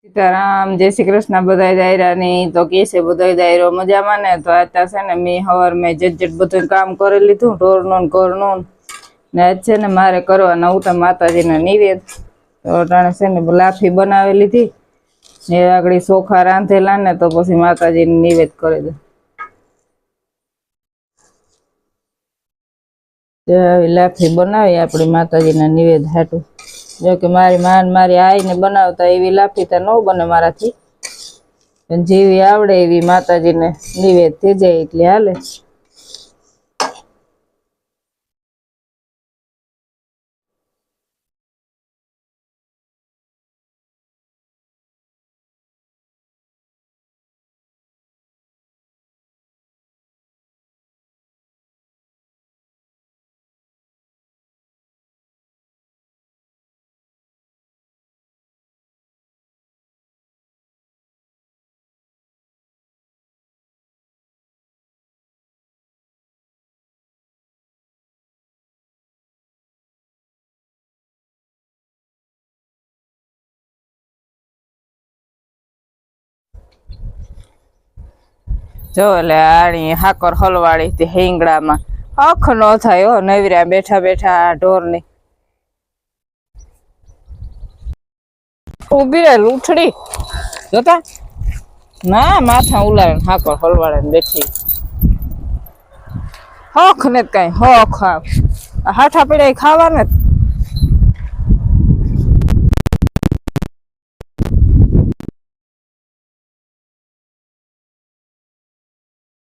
સીતારામ, જય શ્રી કૃષ્ણ, બધાય દાયરાની. તો કે છે, બધાય દાયરો મજામાં ને? તો અત્યારે છે ને, મેં હવાર મેં જટજટ જટ બધું કામ કરી લીધું, ઢોરનું ઘરનું ને. આજ છે ને, મારે કરવાના ઉતા માતાજીને નિવેદ. તો અટાણે છે ને, લાફી બનાવી લીધી. ને આગળ ચોખા રાંધેલા ને, તો પછી માતાજીને નિવેદ કરી દે લાફી બનાવી, આપણી માતાજીના નિવેદ હાટું. જો કે મારી માન મારી આઈને બનાવતા એવી લાફી તો ન બને મારાથી. જેવી આવડે એવી માતાજીને નિવેદ થઈ જાય એટલે હાલે. જો એટલે આણી હાકર હલવાળી તે હિંગડામાં અખ ન થાય હો, નવર્યા બેઠા બેઠા ઢોરની. ઊભી રહે લૂંઠડી જોતા? ના, માથા ઉલારે હાકર હલવાડે બેઠી. હખ ને કઈ હખ હાઠા પીડા ખાવા ને.